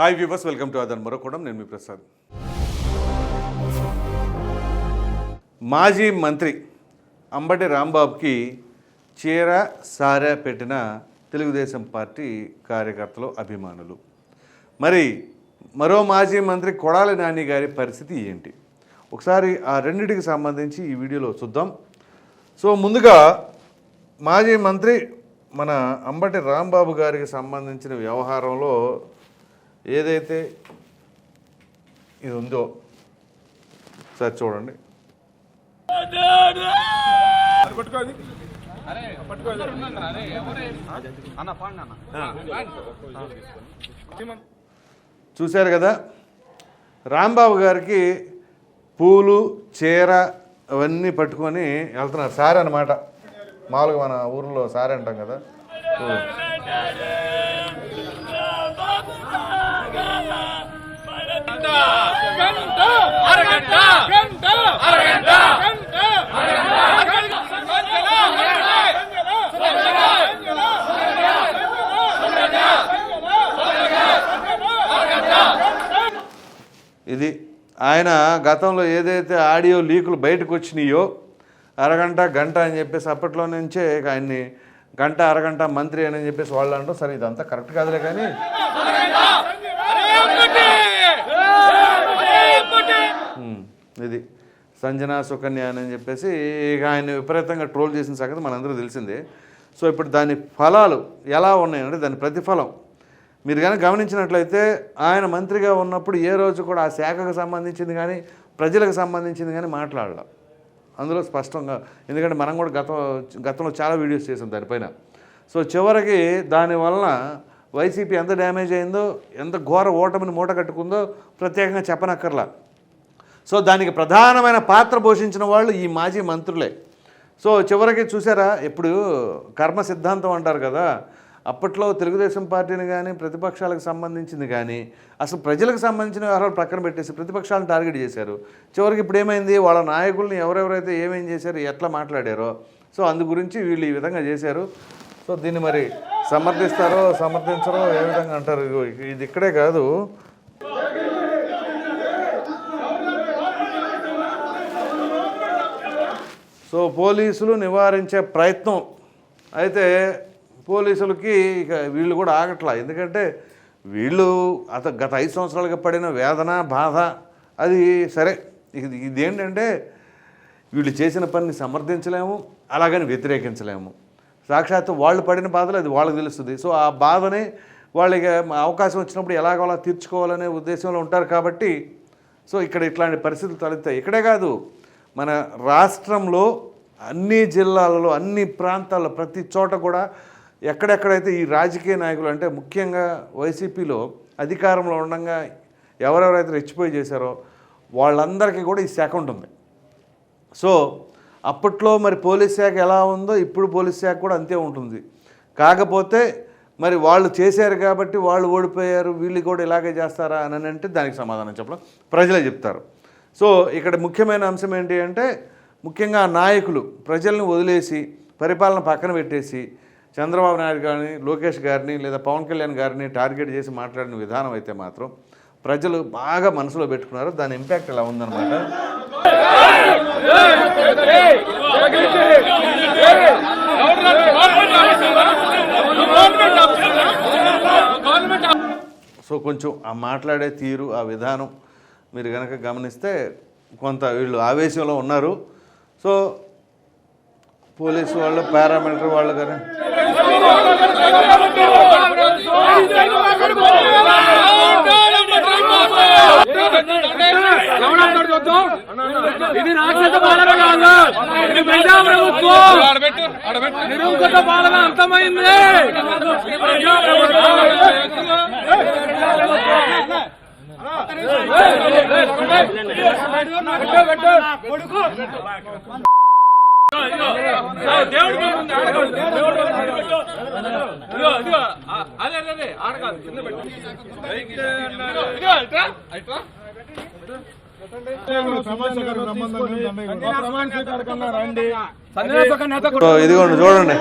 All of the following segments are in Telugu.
హాయ్ వ్యూవర్స్ వెల్కమ్ టు అదన్ మరొకడం. నేను మీ ప్రసాద్. మాజీ మంత్రి అంబటి రాంబాబుకి చీర సారా పెట్టిన తెలుగుదేశం పార్టీ కార్యకర్తలు అభిమానులు. మరి మరో మాజీ మంత్రి కొడాలి నాని గారి పరిస్థితి ఏంటి? ఒకసారి ఆ రెండింటికి సంబంధించి ఈ వీడియోలో చూద్దాం. సో ముందుగా మాజీ మంత్రి మన అంబటి రాంబాబు గారికి సంబంధించిన వ్యవహారంలో ఏదైతే ఇది ఉందో సార్ చూడండి. చూశారు కదా రాంబాబు గారికి పూలు చీర అవన్నీ పట్టుకొని వెళ్తున్నారు. సారే అనమాట మామూలుగా మన ఊర్లో సారే అంటాం కదా. ఇది ఆయన గతంలో ఏదైతే ఆడియో లీకులు బయటకు వచ్చినాయో అరగంట గంట అని చెప్పేసి అప్పట్లో నుంచే ఆయన్ని గంట అరగంట మంత్రి అని చెప్పేసి వాళ్ళు అంటాం సరే ఇదంతా కరెక్ట్ కాదులే కానీ ఇది సంజన సుకన్య అని చెప్పేసి ఇక ఆయన విపరీతంగా ట్రోల్ చేసిన సంగతి మనందరూ తెలిసిందే. సో ఇప్పుడు దాని ఫలాలు ఎలా ఉన్నాయంటే దాని ప్రతిఫలం. మీరు కానీ గమనించినట్లయితే ఆయన మంత్రిగా ఉన్నప్పుడు ఏ రోజు కూడా ఆ శాఖకు సంబంధించింది కానీ ప్రజలకు సంబంధించింది కానీ మాట్లాడాల. అందులో స్పష్టంగా ఎందుకంటే మనం కూడా గత గతంలో చాలా వీడియోస్ చేసాం దానిపైన. సో చివరికి దానివలన వైసీపీ ఎంత డ్యామేజ్ అయిందో ఎంత ఘోర ఓటమిని మూట కట్టుకుందో ప్రత్యేకంగా చెప్పనక్కర్లా. సో దానికి ప్రధానమైన పాత్ర పోషించిన వాళ్ళు ఈ మాజీ మంత్రులే. సో చివరికి చూసారా ఇప్పుడు కర్మ సిద్ధాంతం అంటారు కదా అప్పట్లో తెలుగుదేశం పార్టీని కానీ ప్రతిపక్షాలకు సంబంధించింది కానీ అసలు ప్రజలకు సంబంధించిన వ్యవహారాలు ప్రక్కన పెట్టేసి ప్రతిపక్షాలను టార్గెట్ చేశారు. చివరికి ఇప్పుడు ఏమైంది వాళ్ళ నాయకుల్ని ఎవరెవరైతే ఏమేం చేశారు ఎట్లా మాట్లాడారో సో అందు గురించి వీళ్ళు ఈ విధంగా చేశారు. సో దీన్ని మరి సమర్థిస్తారో సమర్థించరో ఏ విధంగా అంటారు ఇది ఇక్కడే కాదు. సో పోలీసులు నివారించే ప్రయత్నం. అయితే పోలీసులకి ఇక వీళ్ళు కూడా ఆగట్లా. ఎందుకంటే వీళ్ళు అత గత ఐదు సంవత్సరాలుగా పడిన వేదన బాధ అది సరే. ఇది ఇదేంటంటే వీళ్ళు చేసిన పనిని సమర్థించలేము అలాగని వ్యతిరేకించలేము. సాక్షాత్తు వాళ్ళు పడిన బాధలు అది వాళ్ళకి తెలుస్తుంది. సో ఆ బాధని వాళ్ళకి అవకాశం వచ్చినప్పుడు ఎలాగోలా తీర్చుకోవాలనే ఉద్దేశంలో ఉంటారు కాబట్టి సో ఇక్కడ ఇట్లాంటి పరిస్థితులు తలెత్తాయి. ఇక్కడే కాదు మన రాష్ట్రంలో అన్ని జిల్లాలలో అన్ని ప్రాంతాల్లో ప్రతి చోట కూడా ఎక్కడెక్కడైతే ఈ రాజకీయ నాయకులు అంటే ముఖ్యంగా వైసీపీలో అధికారంలో ఉండగా ఎవరెవరైతే రెచ్చిపోయి చేశారో వాళ్ళందరికీ కూడా ఈ శాఖ ఉంటుంది. సో అప్పట్లో మరి పోలీస్ శాఖ ఎలా ఉందో ఇప్పుడు పోలీస్ శాఖ కూడా అంతే ఉంటుంది. కాకపోతే మరి వాళ్ళు చేశారు కాబట్టి వాళ్ళు ఓడిపోయారు వీళ్ళు కూడా ఇలాగే చేస్తారా అని అంటే దానికి సమాధానం చెప్పడం ప్రజలే చెప్తారు. సో ఇక్కడ ముఖ్యమైన అంశం ఏంటి అంటే ముఖ్యంగా నాయకులు ప్రజల్ని వదిలేసి పరిపాలన పక్కన పెట్టేసి చంద్రబాబు నాయుడు గారిని లోకేష్ గారిని లేదా పవన్ కళ్యాణ్ గారిని టార్గెట్ చేసి మాట్లాడిన విధానం అయితే మాత్రం ప్రజలు బాగా మనసులో పెట్టుకున్నారు. దాని ఇంపాక్ట్ ఎలా ఉందన్నమాట? సో కొంచెం ఆ మాట్లాడే తీరు ఆ విధానం మీరు కనుక గమనిస్తే కొంత వీళ్ళు ఆవేశంలో ఉన్నారు సో పోలీసు వాళ్ళు పారామిలిటరీ వాళ్ళు కానీ ఇది రాక్షస పాలన కాదు ఇది ప్రజా ప్రభుత్వం నిరంకుశ పాలన అంతమైంది ఇది ప్రజా దేవుడికి అదే అదే కింద పెట్టు. ఇదిగోండి చూడండి.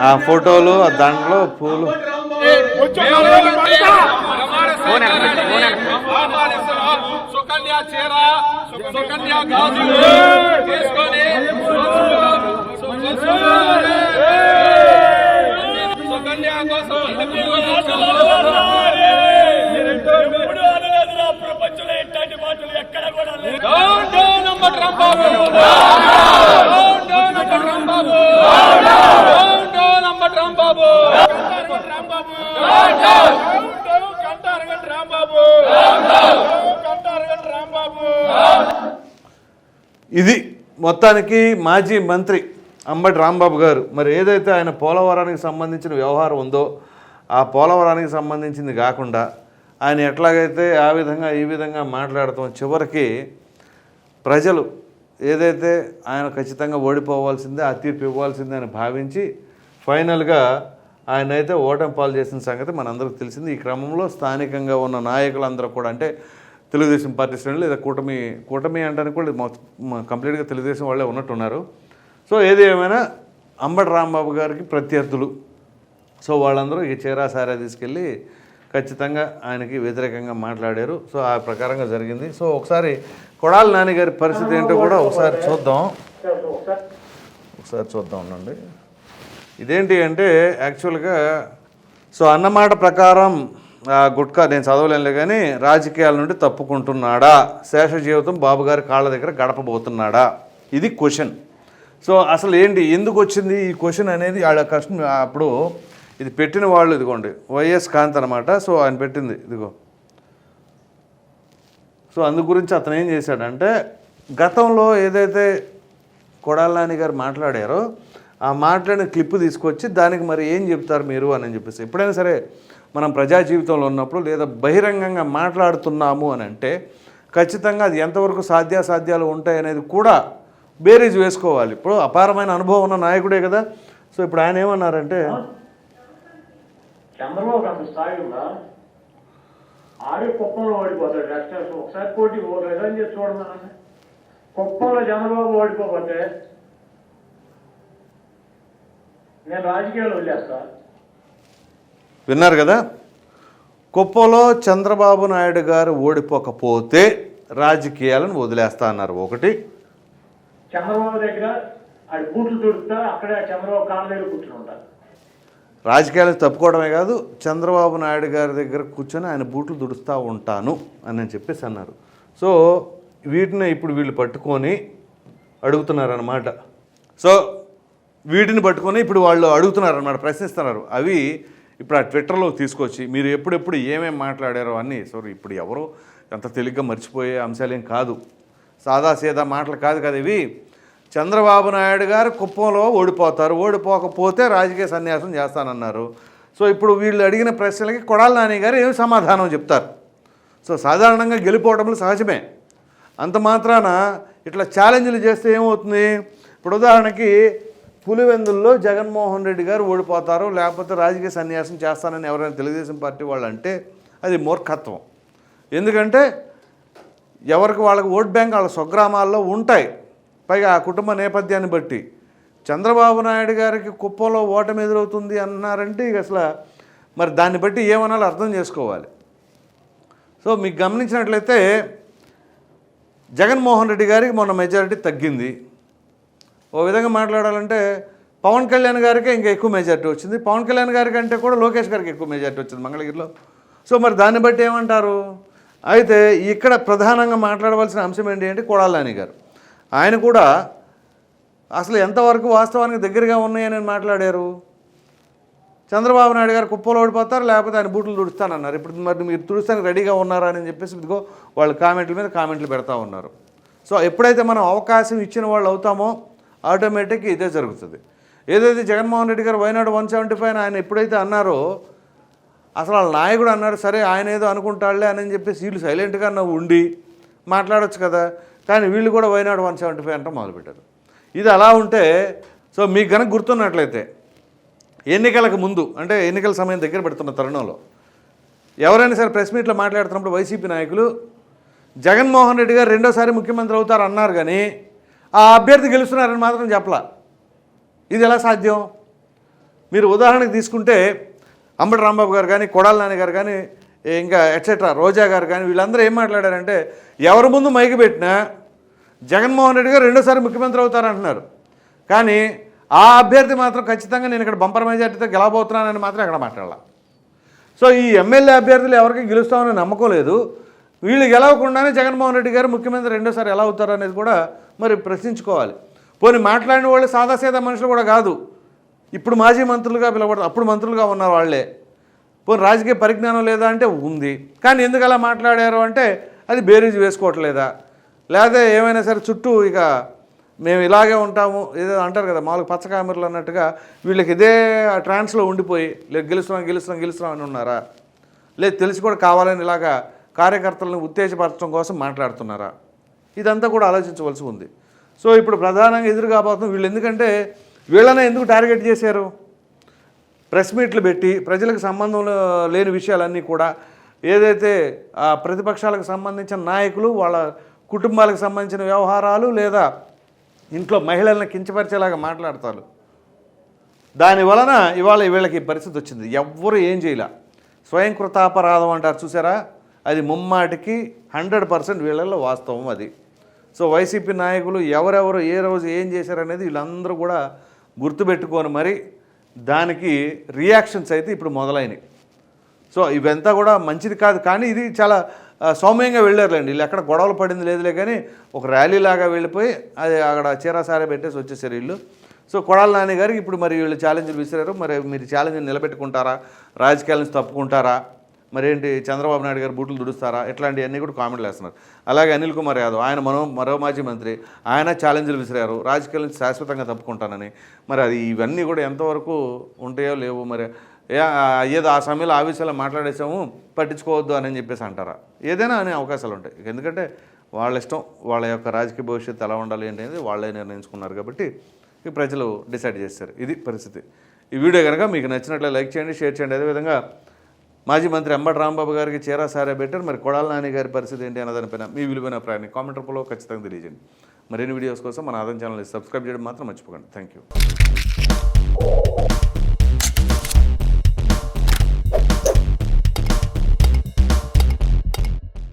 ఆ ఫోటోలు ఆ దాంట్లో పూలు. ఫోన్ చీర సుకన్య గాజులు. తీసుకొని సుకన్య కోసం ప్రపంచంలో మాటలు ఎక్కడ కూడా రాంబాబు ఇది మొత్తానికి మాజీ మంత్రి అంబటి రాంబాబు గారు. మరి ఏదైతే ఆయన పోలవరానికి సంబంధించిన వ్యవహారం ఉందో ఆ పోలవరానికి సంబంధించింది కాకుండా ఆయన ఎట్లాగైతే ఆ విధంగా ఈ విధంగా మాట్లాడతాం చివరికి ప్రజలు ఏదైతే ఆయన ఖచ్చితంగా ఓడిపోవాల్సిందే ఆ తీర్పు ఇవ్వాల్సిందే అని భావించి ఫైనల్గా ఆయన అయితే ఓటమి పాలు చేసిన సంగతి మనందరికీ తెలిసింది. ఈ క్రమంలో స్థానికంగా ఉన్న నాయకులందరూ కూడా అంటే తెలుగుదేశం పార్టీ శ్రేణులు లేదా కూటమి కూటమి అంటానికి కూడా కంప్లీట్గా తెలుగుదేశం వాళ్ళే ఉన్నట్టున్నారు. సో ఏది ఏమైనా అంబటి రాంబాబు గారికి ప్రత్యర్థులు సో వాళ్ళందరూ ఈ చీరా సారా తీసుకెళ్ళి ఖచ్చితంగా ఆయనకి వ్యతిరేకంగా మాట్లాడారు. సో ఆ ప్రకారంగా జరిగింది. సో ఒకసారి కొడాలి నాన్నగారి పరిస్థితి ఏంటో కూడా ఒకసారి చూద్దాం. ఒకసారి చూద్దాం. ఉండండి. ఇదేంటి అంటే యాక్చువల్గా సో అన్నమాట ప్రకారం ఆ గుట్కా నేను చదవలేనులే కానీ రాజకీయాల నుండి తప్పుకుంటున్నాడా? శేష జీవితం బాబు గారి కాళ్ళ దగ్గర గడపబోతున్నాడా? ఇది క్వశ్చన్. సో అసలు ఏంటి ఎందుకు వచ్చింది ఈ క్వశ్చన్ అనేది ఆడ కష్టం. అప్పుడు ఇది పెట్టిన వాళ్ళు ఇదిగోండి వైఎస్ కాంత్ అనమాట సో ఆయన పెట్టింది ఇదిగో. సో అందు గురించి అతను ఏం చేశాడంటే గతంలో ఏదైతే కొడాల గారు మాట్లాడారో ఆ మాట్లాడిన క్లిప్ తీసుకొచ్చి దానికి మరి ఏం చెప్తారు మీరు అని చెప్పేసి. ఎప్పుడైనా సరే మనం ప్రజా జీవితంలో ఉన్నప్పుడు లేదా బహిరంగంగా మాట్లాడుతున్నాము అని అంటే ఖచ్చితంగా అది ఎంతవరకు సాధ్యాసాధ్యాలు ఉంటాయి అనేది కూడా బేరీజ్ వేసుకోవాలి. ఇప్పుడు అపారమైన అనుభవం ఉన్న నాయకుడే కదా. సో ఇప్పుడు ఆయన ఏమన్నారంటే చంద్రబాబు అంత స్థాయి ఉందా? ఆడే కుప్పంలో ఓడిపోతాడు నెక్స్ట్ ఒకసారి పోటీ రిజైన్ చేసి చూడమనండి కుప్పంలో చంద్రబాబు ఓడిపోతే నేను రాజకీయాలు వదిలేస్తా. విన్నారు కదా? కుప్పలో చంద్రబాబు నాయుడు గారు ఓడిపోకపోతే రాజకీయాలను వదిలేస్తా అన్నారు ఒకటి. చంద్రబాబు దగ్గర ఆడి బూట్లు దొరుకుతా అక్కడే చంద్రబాబు కాళ్ళ దగ్గర కూర్చుని ఉంటారు. రాజకీయాలు తప్పుకోవడమే కాదు చంద్రబాబు నాయుడు గారి దగ్గర కూర్చొని ఆయన బూట్లు దుడుస్తూ ఉంటాను అని చెప్పేసి అన్నారు. సో వీటిని ఇప్పుడు వీళ్ళు పట్టుకొని అడుగుతున్నారన్నమాట. సో వీటిని పట్టుకొని ఇప్పుడు వాళ్ళు అడుగుతున్నారన్నమాట ప్రశ్నిస్తున్నారు. అవి ఇప్పుడు ఆ ట్విట్టర్లో తీసుకొచ్చి మీరు ఎప్పుడెప్పుడు ఏమేమి మాట్లాడారో అన్నీ సో ఇప్పుడు ఎవరో అంత తేలిగ్గా మర్చిపోయే అంశాలేం కాదు. సాదా సీదా మాటలు కాదు కదా ఇవి. చంద్రబాబు నాయుడు గారు కుప్పంలో ఓడిపోతారు. ఓడిపోకపోతే రాజకీయ సన్యాసం చేస్తానన్నారు. సో ఇప్పుడు వీళ్ళు అడిగిన ప్రశ్నలకి కొడాల నాని గారు ఏమి సమాధానం చెప్తారు? సో సాధారణంగా గెలిపోవడంలో సహజమే. అంత మాత్రాన ఇట్లా ఛాలెంజ్లు చేస్తే ఏమవుతుంది? ఇప్పుడు ఉదాహరణకి పులివెందుల్లో జగన్మోహన్ రెడ్డి గారు ఓడిపోతారు. లేకపోతే రాజకీయ సన్యాసం చేస్తానని ఎవరైనా తెలుగుదేశం పార్టీ వాళ్ళు అంటే అది మూర్ఖత్వం. ఎందుకంటే ఎవరికి వాళ్ళకి ఓట్ బ్యాంక్ వాళ్ళ స్వగ్రామాల్లో ఉంటాయి. పైగా ఆ కుటుంబ నేపథ్యాన్ని బట్టి చంద్రబాబు నాయుడు గారికి కుప్పంలో ఓటమి ఎదురవుతుంది అన్నారంటే ఇక అసలు మరి దాన్ని బట్టి ఏమనాలో అర్థం చేసుకోవాలి. సో మీకు గమనించినట్లయితే జగన్మోహన్ రెడ్డి గారికి మొన్న మెజారిటీ తగ్గింది. ఓ విధంగా మాట్లాడాలంటే పవన్ కళ్యాణ్ గారికి ఇంకా ఎక్కువ మెజారిటీ వచ్చింది. పవన్ కళ్యాణ్ గారికి అంటే కూడా లోకేష్ గారికి ఎక్కువ మెజారిటీ వచ్చింది మంగళగిరిలో. సో మరి దాన్ని బట్టి ఏమంటారు? అయితే ఇక్కడ ప్రధానంగా మాట్లాడవలసిన అంశం ఏంటి అంటే కొడాలని గారు. ఆయన కూడా అసలు ఎంతవరకు వాస్తవానికి దగ్గరగా ఉన్నాయని మాట్లాడారు? చంద్రబాబు నాయుడు గారు కుప్పలు ఓడిపోతారు? లేకపోతే ఆయన బూట్లు తుడుస్తానన్నారు. ఇప్పుడు మరి మీరు తుడుస్తానికి రెడీగా ఉన్నారా అని చెప్పేసి ఇదిగో వాళ్ళు కామెంట్ల మీద కామెంట్లు పెడతా ఉన్నారు. సో ఎప్పుడైతే మనం అవకాశం ఇచ్చిన వాళ్ళు అవుతామో ఆటోమేటిక్ ఇదే జరుగుతుంది. ఏదైతే జగన్మోహన్ రెడ్డి గారు వైనాడు వన్ సెవెంటీ ఫైవ్ ఆయన ఎప్పుడైతే అన్నారో అసలు వాళ్ళ నాయకుడు అన్నాడు సరే ఆయన ఏదో అనుకుంటాడులే అని చెప్పేసి వీళ్ళు సైలెంట్గా నువ్వు ఉండి మాట్లాడొచ్చు కదా. కానీ వీళ్ళు కూడా వైనాడు వన్ సెవెంటీ ఫైవ్ అంటే మొదలుపెట్టారు. ఇది అలా ఉంటే సో మీకు కనుక గుర్తున్నట్లయితే ఎన్నికలకు ముందు అంటే ఎన్నికల సమయం దగ్గర పెడుతున్న తరుణంలో ఎవరైనా సరే ప్రెస్ మీట్లో మాట్లాడుతున్నప్పుడు వైసీపీ నాయకులు జగన్మోహన్ రెడ్డి గారు రెండోసారి ముఖ్యమంత్రి అవుతారు అన్నారు కానీ ఆ అభ్యర్థి గెలుస్తున్నారని మాత్రం చెప్పలా. ఇది ఎలా సాధ్యం? మీరు ఉదాహరణకు తీసుకుంటే అంబటి రాంబాబు గారు కానీ కొడాల నాని గారు కానీ ఇంకా ఎట్సెట్రా రోజా గారు కానీ వీళ్ళందరూ ఏం మాట్లాడారంటే ఎవరి ముందు మైకి పెట్టినా జగన్మోహన్ రెడ్డి గారు రెండోసారి ముఖ్యమంత్రి అవుతారంటున్నారు. కానీ ఆ అభ్యర్థి మాత్రం ఖచ్చితంగా నేను ఇక్కడ బంపర్ మెజార్టీతో గెలవబోతున్నానని మాత్రం అక్కడ మాట్లాడాల. సో ఈ ఎమ్మెల్యే అభ్యర్థులు ఎవరికి గెలుస్తామని నమ్మకం లేదు. వీళ్ళు గెలవకుండానే జగన్మోహన్ రెడ్డి గారు ముఖ్యమంత్రి రెండోసారి ఎలా అవుతారు అనేది కూడా మరి ప్రశ్నించుకోవాలి. పోనీ మాట్లాడిన వాళ్ళు సాదాసీదా మనుషులు కూడా కాదు. ఇప్పుడు మాజీ మంత్రులుగా పిలవబడతారు అప్పుడు మంత్రులుగా ఉన్నారు వాళ్ళే. పోనీ రాజకీయ పరిజ్ఞానం లేదా అంటే ఉంది. కానీ ఎందుకు అలా మాట్లాడారు అంటే అది బేరీజ్ వేసుకోవట్లేదా? లేదా ఏమైనా సరే చుట్టూ ఇక మేము ఇలాగే ఉంటాము ఏదో అంటారు కదా మామూలుగా పచ్చకామెరలు అన్నట్టుగా వీళ్ళకి ఇదే ట్రాన్స్లో ఉండిపోయి లేదు గెలుస్తున్నాం గెలుస్తున్నాం గెలుస్తున్నాం అని ఉన్నారా? లేదు తెలిసి కూడా కావాలని ఇలాగా కార్యకర్తలను ఉత్తేజపరచడం కోసం మాట్లాడుతున్నారా? ఇదంతా కూడా ఆలోచించవలసి ఉంది. సో ఇప్పుడు ప్రధానంగా ఎదురు కాబోతున్నాం వీళ్ళు ఎందుకంటే వీళ్ళనే ఎందుకు టార్గెట్ చేశారు? ప్రెస్ మీట్లు పెట్టి ప్రజలకు సంబంధం లేని విషయాలన్నీ కూడా ఏదైతే ఆ ప్రతిపక్షాలకు సంబంధించిన నాయకులు వాళ్ళ కుటుంబాలకు సంబంధించిన వ్యవహారాలు లేదా ఇంట్లో మహిళలను కించపరిచేలాగా మాట్లాడతారు. దాని వలన ఇవాళ వీళ్ళకి పరిస్థితి వచ్చింది. ఎవ్వరు ఏం చేయలే. స్వయం కృతాపరాధం అంటారు చూసారా? అది ముమ్మాటికి హండ్రెడ్ పర్సెంట్ వీళ్ళల్లో వాస్తవం అది. సో వైసీపీ నాయకులు ఎవరెవరు ఏ రోజు ఏం చేశారనేది వీళ్ళందరూ కూడా గుర్తుపెట్టుకొని మరి దానికి రియాక్షన్స్ అయితే ఇప్పుడు మొదలైనవి సో ఇవంతా కూడా మంచిది కాదు కానీ ఇది చాలా సౌమ్యంగా వెళ్ళారులేండి. వీళ్ళు ఎక్కడ గొడవలు పడింది లేదులే కానీ ఒక ర్యాలీ లాగా వెళ్ళిపోయి అది అక్కడ చీరాసారే పెట్టేసి వచ్చేసారు వీళ్ళు. సో కొడాల నాని గారికి ఇప్పుడు మరి వీళ్ళు ఛాలెంజ్లు విసిరారు. మరి మీరు ఛాలెంజ్ని నిలబెట్టుకుంటారా? రాజకీయాల నుంచి తప్పుకుంటారా? మరేంటి చంద్రబాబు నాయుడు గారు బూట్లు దుడుస్తారా? ఇట్లాంటివన్నీ కూడా కామెంట్లు వేస్తున్నారు. అలాగే అనిల్ కుమార్ యాదవ్ ఆయన మనో మరో మాజీ మంత్రి ఆయన ఛాలెంజ్లు విసిరారు. రాజకీయాల నుంచి శాశ్వతంగా తప్పుకుంటానని. మరి అది ఇవన్నీ కూడా ఎంతవరకు ఉంటాయో లేవు మరి ఏదో ఆ సమయంలో ఆ విషయాలు మాట్లాడేసాము పట్టించుకోవద్దు అని చెప్పేసి అంటారా? ఏదైనా అనే అవకాశాలు ఉంటాయి. ఎందుకంటే వాళ్ళ ఇష్టం వాళ్ళ యొక్క రాజకీయ భవిష్యత్తు ఎలా ఉండాలి ఏంటి అనేది వాళ్ళే నిర్ణయించుకున్నారు కాబట్టి ఈ ప్రజలు డిసైడ్ చేస్తారు ఇది పరిస్థితి. ఈ వీడియో కనుక మీకు నచ్చినట్లే లైక్ చేయండి షేర్ చేయండి. అదేవిధంగా మాజీ మంత్రి అంబటి రాంబాబు గారికి చీరా సారే బెటర్ మరి కొడాల నాని గారి పరిస్థితి ఏంటి అన్నదానిపైన మీ విలువైన అభిప్రాయాన్ని కామెంట్ రూపంలో ఖచ్చితంగా తెలియజేయండి. మరిన్ని వీడియోస్ కోసం మన ఆదం ఛానల్ని సబ్స్క్రైబ్ చేయడం మాత్రం మర్చిపోకండి. Thank you